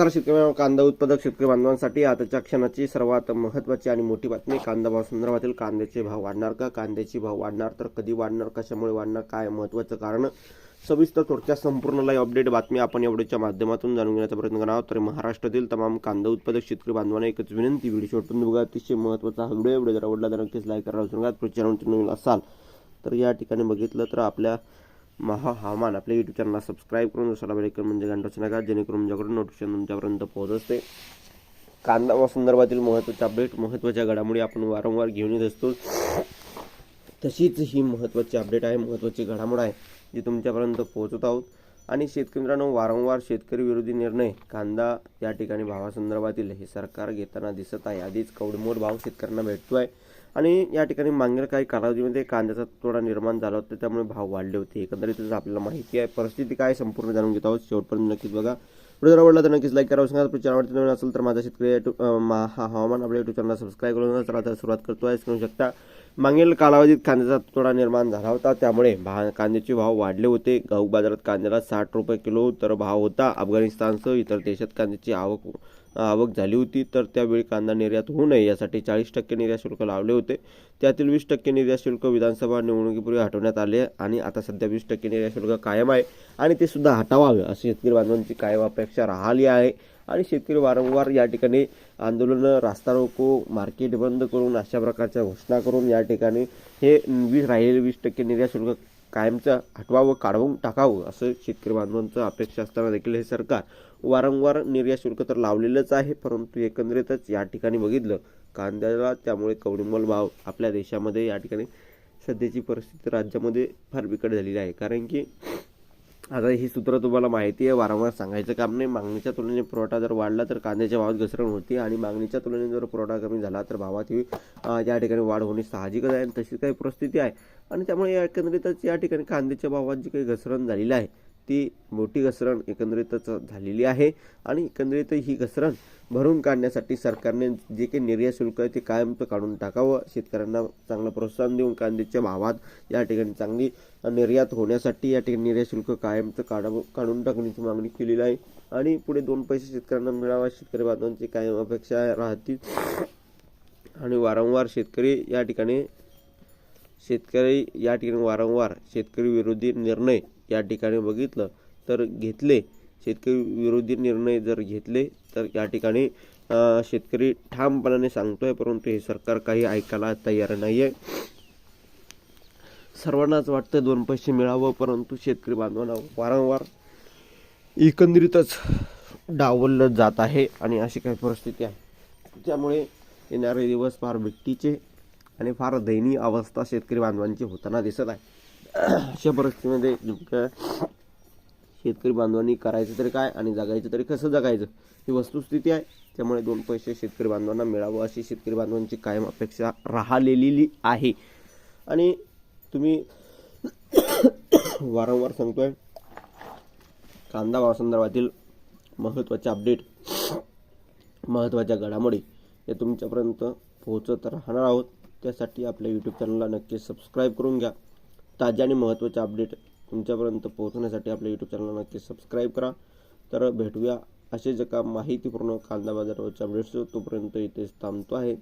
नमस्कार शेतकरी कांदा उत्पादक शेतकरी बांधवांसाठी आताच्या क्षणाची सर्वात महत्त्वाची आणि मोठी बातमी कांदा भाव संदर्भातील कांद्याचे भाव वाढणार का? कांद्याचे भाव वाढणार तर कधी वाढणार? कशामुळे वाढणार? काय महत्त्वाचं कारण? सविस्तर थोडक्या संपूर्ण लाईव्ह अपडेट बातमी आपण एवढ्याच्या माध्यमातून जाणून घेण्याचा प्रयत्न करणार तर महाराष्ट्रातील तमाम कांदा उत्पादक शेतकरी बांधवांना एकच विनंती व्हिडिओ शेवटून बघा. अतिशय महत्त्वाचा हा व्हिडिओ व्हिडिओ जर आवडला तर नक्कीच लाईक करा. विसरू चॅनलवरती नवीन असाल तर या ठिकाणी बघितलं तर आपल्या महा हवामान. आपल्या युट्यूब चॅनलला सबस्क्राईब करून दुसरा बेलेकन म्हणजे घंटा नका जेणेकरून तुमच्याकडून नोटिफिकेशन तुमच्यापर्यंत पोहोचते कांदा व संदर्भातील महत्त्वाच्या अपडेट महत्त्वाच्या घडामोडी आपण वारंवार घेऊन येत असतो. तशीच ही महत्त्वाची अपडेट आहे महत्त्वाची घडामोड आहे जी तुमच्यापर्यंत पोहोचत आहोत. आणि शेतकरी मित्रांनो वारंवार शेतकरी विरोधी निर्णय कांदा या ठिकाणी भावासंदर्भातील हे सरकार घेताना दिसत आहे. आधीच कवडमोड भाव शेतकऱ्यांना भेटतो आहे आणि या ठिकाणी मागील काही कालावधीमध्ये कांद्याचा थोडा निर्माण झाला होता त्यामुळे भाव वाढले होते. एकंदरीतच आपल्याला माहिती आहे परिस्थिती काय संपूर्ण जाणून घेत आहोत. शेवटपर्यंत नक्कीच बघा. व्हिडिओ जर आवडला तर नक्कीच लाईक करा. सांगा चॅनलवरती नवीन असेल तर माझा शेतकरी मा- हा हवामान आपल्या युट्यूब चॅनलला सबस्क्राईब करून तर आता सुरुवात करतो आहे करू शकता मागील कालावधीत कांद्याचा तुटवडा निर्माण झाला होता. त्यामुळे भा कांद्याचे भाव वाढले होते. घाऊक बाजारात कांद्याला साठ रुपये किलो तर भाव होता. अफगाणिस्तानसह इतर देशात कांद्याची आवक आवक झाली होती. तर त्यावेळी कांदा निर्यात होऊ नये यासाठी चाळीस टक्के निर्यात शुल्क लावले होते. त्यातील वीस टक्के निर्यात शुल्क विधानसभा निवडणुकीपूर्वी हटवण्यात आले आणि आता सध्या वीस टक्के निर्यात शुल्क कायम आहे आणि ते सुद्धा हटावावे अशी शेतकरी बांधवांची कायम अपेक्षा राहिली आहे. आणि शेतकरी वारंवार या ठिकाणी आंदोलनं रास्ता रोको मार्केट बंद करून अशा प्रकारच्या घोषणा करून या ठिकाणी हे वीस राहिलेले वीस टक्के निर्यात शुल्क कायमचं हटवावं काढवून टाकावं असं शेतकरी बांधवांचं अपेक्षा असताना देखील हे सरकार वारंवार निर्यात शुल्क तर लावलेलंच आहे परंतु एकंदरीतच या ठिकाणी बघितलं कांद्याला त्यामुळे कवडीमोल भाव आपल्या देशामध्ये या ठिकाणी सध्याची परिस्थिती राज्यामध्ये फार बिकट झालेली आहे. कारण की आता ही सूत्र तुम्हाला माहिती आहे वारंवार सांगायचं काम नाही. मागणीच्या तुलनेने पुरवठा जर वाढला तर कांद्याच्या भावात घसरण होती आणि मागणीच्या तुलनेने जर पुरवठा कमी झाला तर भावात ही या ठिकाणी वाढ होणे साहजिकच आहे आणि तशी काही परिस्थिती आहे. आणि त्यामुळे या एकंदरीतच या ठिकाणी कांद्याच्या भावात जी काही घसरण झालेली आहे ती मोठी घसरण एकंदरीतच झालेली आहे. आणि एकंदरीत ही घसरण भरून काढण्यासाठी सरकारने जे काही निर्यात शुल्क आहे ते कायमचं काढून टाकावं. शेतकऱ्यांना चांगलं प्रोत्साहन देऊन कांद्याच्या भावात या ठिकाणी चांगली निर्यात होण्यासाठी या ठिकाणी निर्यात शुल्क कायमचं काढावं काढून टाकण्याची मागणी केलेली आहे. आणि पुढे दोन पैसे शेतकऱ्यांना मिळावा शेतकरी बांधवांची कायम अपेक्षा राहतील. आणि वारंवार शेतकरी या ठिकाणी शेतकरी या ठिकाणी वारंवार शेतकरी विरोधी निर्णय या ठिकाणी बघितलं तर घेतले. शेतकरी विरोधी निर्णय जर घेतले तर या ठिकाणी शेतकरी ठामपणाने सांगतोय परंतु हे सरकार काही ऐकायला तयार नाही आहे सर्वांनाच वाटतं दोन पैसे मिळावं परंतु शेतकरी बांधवांना वारंवार एकंदरीतच डावललं जात आहे आणि अशी काही परिस्थिती आहे. त्यामुळे येणारे दिवस फार बिकटीचे आणि फार दयनीय अवस्था शेतकरी बांधवांची होताना दिसत आहे. अशा परिस्थितीमध्ये नेमकं शेतकरी बांधवांनी करायचं तरी काय आणि जगायचं तरी कसं जगायचं ही वस्तुस्थिती आहे. त्यामुळे दोन पैसे शेतकरी बांधवांना मिळावं अशी शेतकरी बांधवांची कायम अपेक्षा राहिलेली आहे. आणि तुम्ही वारंवार सांगतोय कांदा भावासंदर्भातील महत्त्वाचे अपडेट महत्त्वाच्या घडामोडी या तुमच्यापर्यंत पोहोचत राहणार आहोत. त्यासाठी आपल्या यूट्यूब चॅनलला नक्की सबस्क्राईब करून घ्या. ताज्या आणि महत्त्वाचे अपडेट तुमच्यापर्यंत पोहोचण्यासाठी आपल्या यूट्यूब चॅनलला नक्की सबस्क्राईब करा. तर भेटूया असेच एका माहितीपूर्ण कांदा बाजारावरच्या अपडेट्स तोपर्यंत इथेच थांबतो आहे.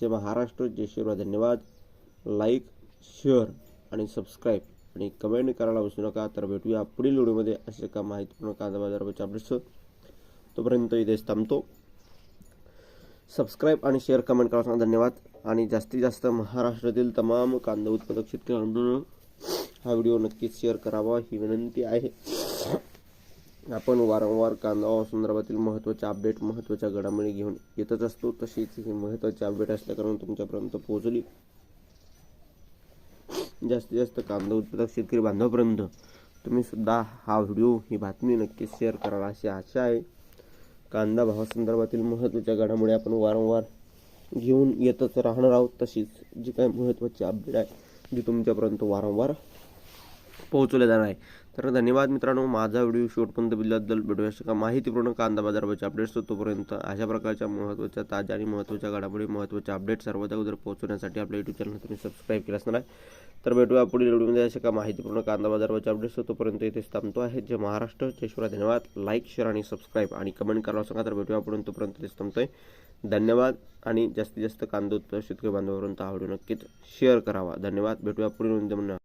जय महाराष्ट्र जय शिवराय. धन्यवाद. लाईक शेअर आणि सबस्क्राईब आणि कमेंट करायला विसरू नका. तर भेटूया पुढील व्हिडिओमध्ये असे एका माहितीपूर्ण कांदा बाजारावरच्या अपडेट्स तोपर्यंत इथेच थांबतो. सबस्क्राईब आणि शेअर कमेंट करायला धन्यवाद. आणि जास्तीत जास्त महाराष्ट्रातील तमाम कांदा उत्पादक शेतकऱ्यांना हा व्हिडिओ नक्कीच शेअर करावा ही विनंती आहे. आपण वारंवार कांदा संदर्भातील महत्त्वाच्या अपडेट महत्त्वाच्या घडामोडी घेऊन येतच असतो. तशीच ही महत्त्वाची अपडेट असल्याकारण तुमच्यापर्यंत पोहोचली. जास्तीत जास्त कांदा उत्पादक शेतकरी बांधवापर्यंत तुम्ही सुद्धा हा व्हिडिओ ही बातमी नक्कीच शेअर कराल अशी आशा आहे. कांदा भावासंदर्भातील महत्त्वाच्या घडामोडी आपण वारंवार घेऊन येतच राहणार आहोत तशीच जी काही महत्त्वाची अपडेट आहे जी तुमच्यापर्यंत वारंवार पोहोचवल्या जाणार आहे. तर धन्यवाद मित्रांनो माझा व्हिडिओ शेवटपर्यंत बिल्ल्याबद्दल भेटूया शकता माहितीपूर्ण कांदा बाजाराबाबतचे अपडेट्स तोपर्यंत अशा प्रकारच्या महत्त्वाच्या ताज्या आणि महत्त्वाच्या घडामोडी महत्त्वाचे अपडेट सर्वात अगोदर पोहोचवण्यासाठी आपल्या यूट्यूब चॅनल तुम्ही सबस्क्राईब केलं असणार आहे. तर भेटूया पुढील व्हिडिओमध्ये. अशा का माहितीपूर्ण कांदा बाजाराबाबतचे अपडेट्स तोपर्यंत इथेच थांबतो आहे. जे महाराष्ट्र जयश्वरा धन्यवाद. लाईक शेअर आणि सबस्क्राईब आणि कमेंट करायला सांगा. तर भेटूया आपण तोपर्यंत. इथेच थांबतोय. धन्यवाद. आणि जास्तीत जास्त कांदा उत्पादक शेतकरी बांधवापर्यंत हा नक्कीच शेअर करावा धन्यवाद भेटूया पुढील व्हिडिओमध्ये.